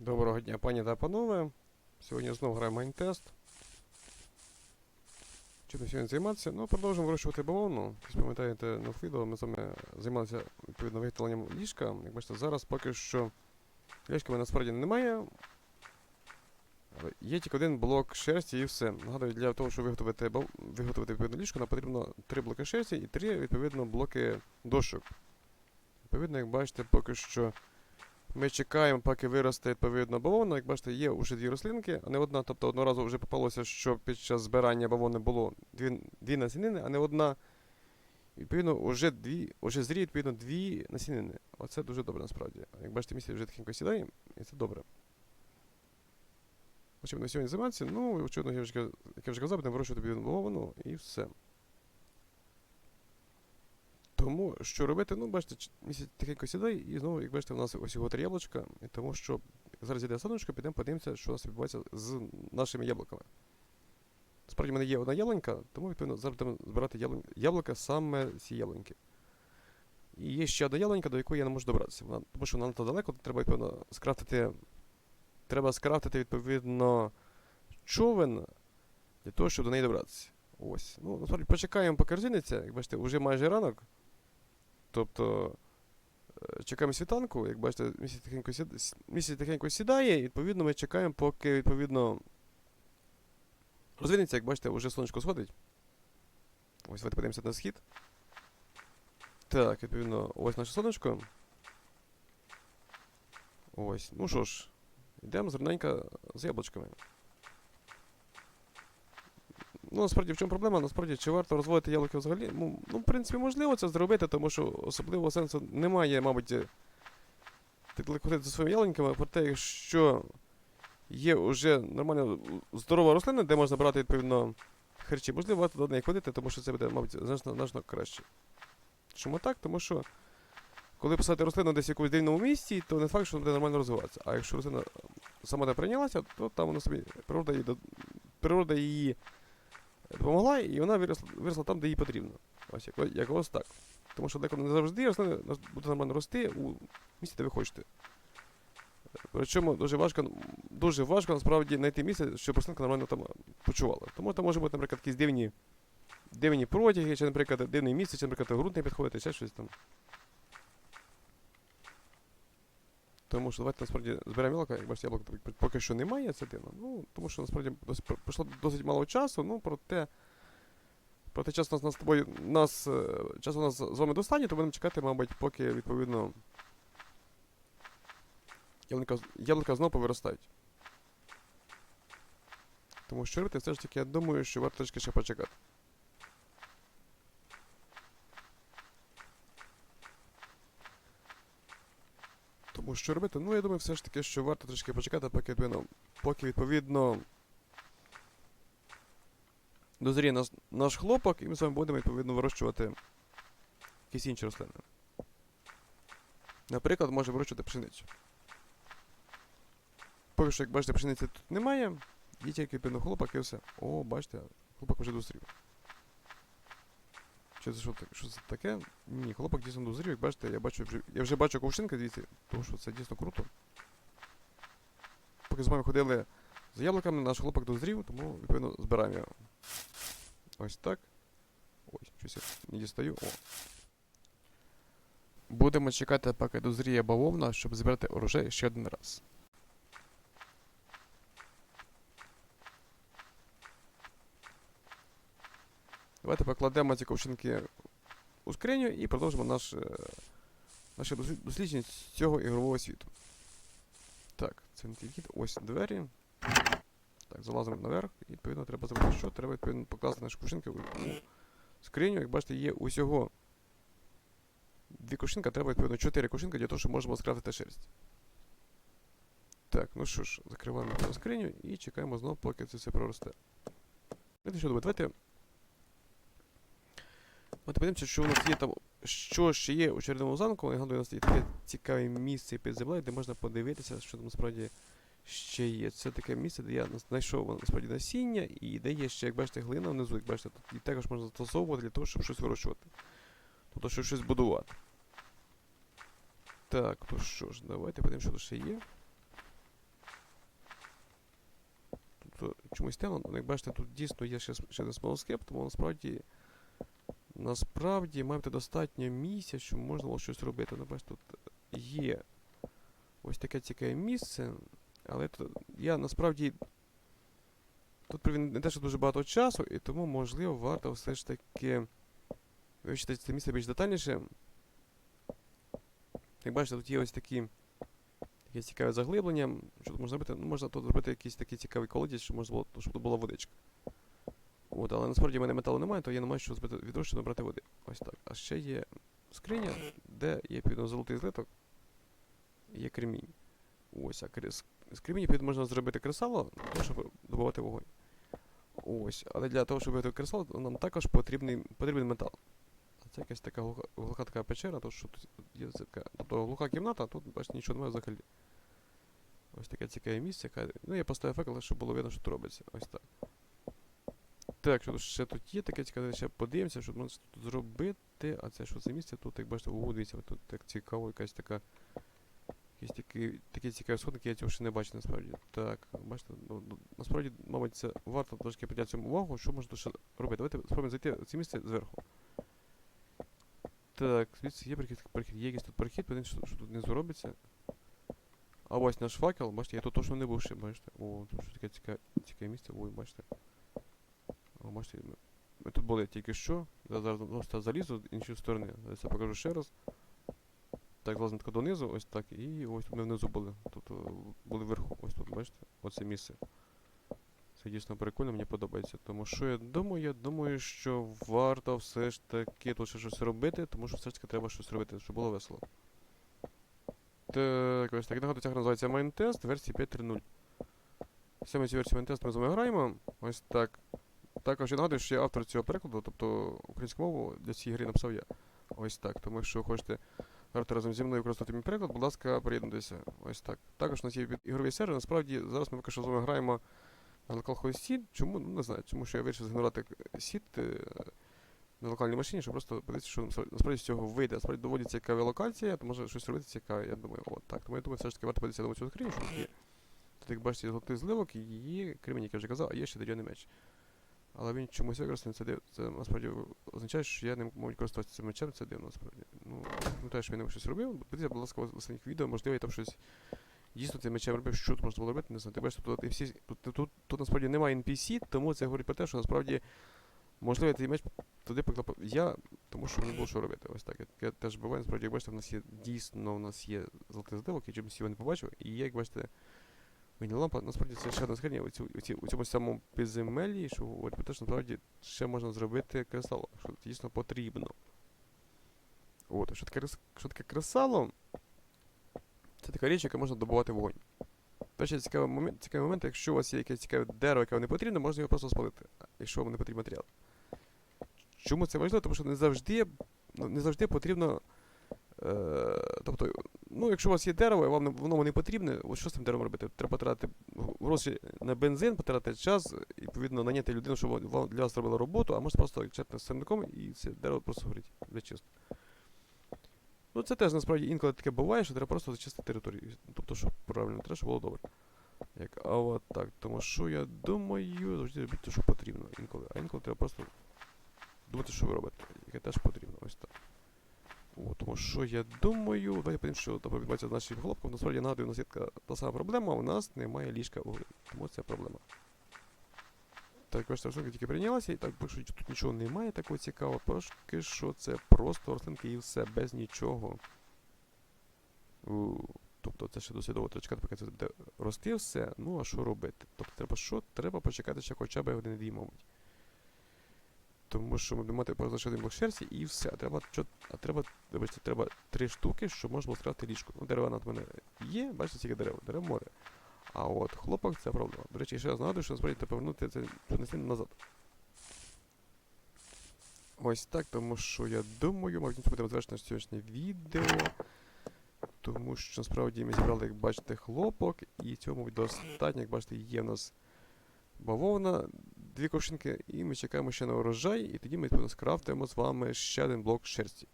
Доброго дня, пані та панове. Сьогодні знову граємо майнтест. Чим сьогодні займатися? Ну, продовжуємо вирощувати бавовну. Пам'ятаєте, на відео ми з вами займалися відповідно виготовленням ліжка. Як бачите, зараз поки що ліжка в мене насправді немає. Є тільки один блок шерсті і все. Нагадую, для того, щоб виготовити, бав... виготовити відповідно ліжко, нам потрібно три блоки шерсті і три, відповідно, блоки дошок. Відповідно, як бачите, поки що ми чекаємо, поки виросте відповідно бавовна. Як бачите, є вже дві рослинки, а не одна. Тобто одного разу вже попалося, що під час збирання бавовни було дві, дві насінини, а не одна. Відповідно, вже дві, вже зріє, відповідно, дві насінини. Оце дуже добре насправді. Як бачите, місце вже тихенько сідає, і це добре. Чим на сьогодні займатися? Ну, очевидно, як я вже казав, будемо вирощувати бавовну і все. Тому що робити? Ну, бачите, місяць тихенько сідає, і знову, як бачите, у нас ось його три яблучка, тому що зараз іде сонечко, підемо подивимося, що у нас відбувається з нашими яблуками. Справді, в мене є одна яблунька, тому відповідно зараз будемо збирати яблука саме ці яблуньки. І є ще одна яблунька, до якої я не можу добратися. Вона, тому що вона надто далеко, треба відповідно скрафтити. Треба скрафтити, відповідно, човен для того, щоб до неї добратися. Ось. Ну, насправді почекаємо, поки розіниться. Як бачите, вже майже ранок. Тобто е, чекаємо світанку, як бачите, місяць тихенько, сід... місяць тихенько сідає, і відповідно ми чекаємо, поки відповідно розвинеться, як бачите, вже сонечко сходить. Ось давайте подивимося на схід. Так, відповідно, ось наше сонечко. Ось. Ну що ж, йдемо зерненько з яблучками. Ну, насправді, в чому проблема? Насправді, чи варто розводити яблуки взагалі? Ну, ну, в принципі, можливо це зробити, тому що особливого сенсу немає, мабуть, так ходити за своїми яблуньками, проте, якщо є вже нормально здорова рослина, де можна брати, відповідно, харчі, можливо, варто до неї ходити, тому що це буде, мабуть, значно, значно краще. Чому так? Тому що коли посадити рослину десь в якомусь дивному місці, то не факт, що вона буде нормально розвиватися. А якщо рослина сама не прийнялася, то там вона собі природа її, природа її допомогла, і вона виросла, виросла там, де їй потрібно. Ось як, як ось так. Тому що деколи не завжди рослина буде нормально рости у місці, де ви хочете. Причому дуже важко, дуже важко насправді знайти місце, щоб рослинка нормально там почувала. Тому там може бути, наприклад, якісь дивні, дивні протяги, чи, наприклад, дивне місце, чи, наприклад, ґрунт не підходить, ще щось там. Тому що давайте насправді зберемо яблука, як бачите, яблук так поки що немає, це дивно. Ну, тому що насправді досить, пройшло досить мало часу, ну проте. Проте час у нас, нас тобою, нас, е, часу у нас з вами достатньо, то будемо чекати, мабуть, поки відповідно яблука, яблука знову повиростають. Тому що робити, все ж таки, я думаю, що варто трішки ще почекати. Тому що робити? Ну, я думаю, все ж таки, що варто трішки почекати, поки відповідно, поки відповідно дозріє наш, наш хлопок, і ми з вами будемо відповідно вирощувати якісь інші рослини. Наприклад, може вирощувати пшеницю. Поки що, як бачите, пшениці тут немає, є тільки відповідно хлопок і все. О, бачите, хлопок вже дозрів. Що це що, що це таке? Ні, хлопок дійсно дозрів, як бачите, я бачу я вже бачу ковшинки, дивіться, тому що це дійсно круто. Поки з вами ходили за яблуками, наш хлопок дозрів, тому відповідно збираємо його. Ось так. Ой, щось я не дістаю. О. Будемо чекати, поки дозріє бавовна, щоб збирати урожай ще один раз. Давайте покладемо ці ковшинки у скриню і продовжимо наш, е, наше дослідження цього ігрового світу. Так, це не тільки ось двері. Так, залазимо наверх, і відповідно треба зробити що? Треба відповідно покласти наші ковшинки у скриню. Як бачите, є усього дві ковшинки, а треба відповідно чотири ковшинки для того, щоб можемо скрафтити шерсть. Так, ну що ж, закриваємо скриню і чекаємо знову, поки це все проросте. Знаєте, що думаю, давайте От подивимося, що у нас є там, що ще є у Черному замку. Я гадаю, у нас є таке цікаве місце під землею, де можна подивитися, що там насправді ще є. Це таке місце, де я знайшов насправді насіння, і де є ще, як бачите, глина внизу, як бачите, тут і також можна застосовувати для того, щоб щось вирощувати. Тобто, щоб щось будувати. Так, то що ж, давайте подивимося, що тут ще є. Тут чомусь темно. Як бачите, тут дійсно є ще, ще один смолоскип, тому насправді. Насправді маєте достатньо місця, щоб можна було щось робити. Ну, бачите, тут є ось таке цікаве місце, але тут, я насправді. Тут не те, що дуже багато часу, і тому, можливо, варто все ж таки вивчити це місце більш детальніше. Як бачите, тут є ось такі таке цікаве заглиблення. Що тут можна зробити? Ну, можна тут зробити якийсь такий цікавий колодязь, щоб можна було, щоб тут була водичка. От, але насправді в мене металу немає, то я не маю що зробити відро, щоб набрати води. Ось так. А ще є скриня, де є відповідно золотий злиток є кремінь. Ось, а кре- з- креміння відповідно можна зробити кресало, щоб добувати вогонь. Ось, але для того, щоб вибити кресало, нам також потрібний, потрібен метал. Це якась така глуха, глуха така печера, то що тут є така, тобто глуха кімната, тут, бачите, нічого немає взагалі. Ось таке цікаве місце. яке- Ну, я поставив факел, щоб було видно, що тут робиться. Ось так. Так, що ще тут є таке цікаве, ще подивимося, що можна тут зробити. А це що це місце? Тут, як бачите, о, дивіться, тут так цікаво, якась така. Якісь такі, такі цікаві сходники, я цього ще не бачу насправді. Так, бачите, ну, ну, насправді, мабуть, це варто трошки приділяти цьому увагу, що можна тут ще робити. Давайте спробуємо зайти в це місце зверху. Так, звідси є прихід, прихід, є якийсь тут прохід, подивіться, що, що тут внизу робиться. А ось наш факел, бачите, я тут точно не був ще, бачите. О, тут що таке цікаве, цікаве місце, ой, бачите. О, бачите, ми, тут були тільки що. Я зараз залізу з іншої сторони. Я покажу ще раз. Так, злазимо тако донизу, ось так. І ось тут ми внизу були. Е, були вверху, ось тут, бачите, оце місце. Це дійсно прикольно, мені подобається. Тому що я думаю, я думаю, що варто все ж таки тут ще щось робити, тому що все ж таки треба щось робити, щоб було весело. Так, ось так. Нагадую, ця гра називається Майнтест, версії 5.3.0. Саме цю версію Майнтест ми з вами граємо. Ось так. Також я нагадую, що я автор цього перекладу, тобто українську мову для цієї гри написав я. Ось так. Тому якщо хочете грати разом зі мною використати мій переклад, будь ласка, приєднуйтеся. Ось так. Також у нас є ігровий сервер. Насправді зараз ми поки що з вами граємо на localhost seed. Чому? Ну не знаю, чому що я вирішив згенерувати сіт на локальній машині, щоб просто подивитися, що насправді- з цього вийде. Насправді доволі цікава локація, то може щось робити цікаве, я думаю, от так. Тому я думаю, все ж таки варто подивитися на цю скриню, що тут є. Тут, як бачите, золотий зливок і є кремінь, як я вже казав, а є ще дерев'яний меч. Але він чомусь використаний, це, див... це насправді означає, що я не можу користуватися цим мечем, це дивно насправді. Ну, ну те, що він щось робив. Подивіться, будь ласка, в останніх відео, можливо, я там щось дійсно цим мечем робив, що тут можна було робити, не знаю. Ти бачиш, тут, всі, тут, тут, тут, тут насправді немає NPC, тому це говорить про те, що насправді можливо цей меч туди поклав я, тому що мені було що робити. Ось так. Яке теж буває, насправді, як бачите, в нас є дійсно у нас є золотий здивок, я чомусь його не побачив. І є, як бачите, Війна лампа, насправді це ще одна скриня у, у, у цьому самому підземеллі, що говорить про те, що насправді ще можна зробити кресало, що дійсно потрібно. От, що таке, що таке кресало? Це така річ, яка можна добувати вогонь. Перший цікавий момент, цікавий момент, якщо у вас є якесь цікаве дерево, яке вам не потрібно, можна його просто спалити, якщо вам не потрібен матеріал. Чому це важливо? Тому що не завжди, ну, не завжди потрібно. Е, тобто, ну, якщо у вас є дерево, і вам воно не потрібне, от що з цим деревом робити? Треба потратити гроші на бензин, потратити час, і, відповідно, наняти людину, щоб вам для вас робила роботу, а може просто чекати з сирником і це дерево просто горить. Буде чисто. Ну, це теж насправді інколи таке буває, що треба просто зачистити територію. Тобто, щоб правильно, треба, щоб було добре. Як, а от так. Тому що я думаю, завжди робіть те, що потрібно інколи. А інколи треба просто думати, що ви робите, яке теж потрібно. Ось так. О, тому що я думаю, давайте подивимося, що там відбувається з нашим хлопком. Насправді я нагадую, у нас є така та сама проблема, у нас немає ліжка у гри. Тому це проблема. Так, бачите, рослинки тільки прийнялася, і так, що тут нічого немає такого цікавого. Поки що це просто рослинки і все, без нічого. У, тобто це ще досить довго треба чекати, поки це буде рости все. Ну а що робити? Тобто треба що? Треба почекати ще хоча б один дві, мабуть. Тому що ми будемо мати просто лише один блок шерсті і все. А треба, а треба, вибачте, треба три штуки, щоб можна було скрати ліжко. Ну, дерева над мене є, бачите, тільки дерева, дерев море. А от хлопок це проблема. До речі, ще раз нагадую, що насправді повернути це принести назад. Ось так, тому що я думаю, мабуть, буде завершено сьогоднішнє відео. Тому що насправді ми зібрали, як бачите, хлопок, і мабуть, достатньо, як бачите, є в нас бавовна, дві ковшинки, і ми чекаємо ще на урожай, і тоді ми відповідно скрафтимо з вами ще один блок шерсті.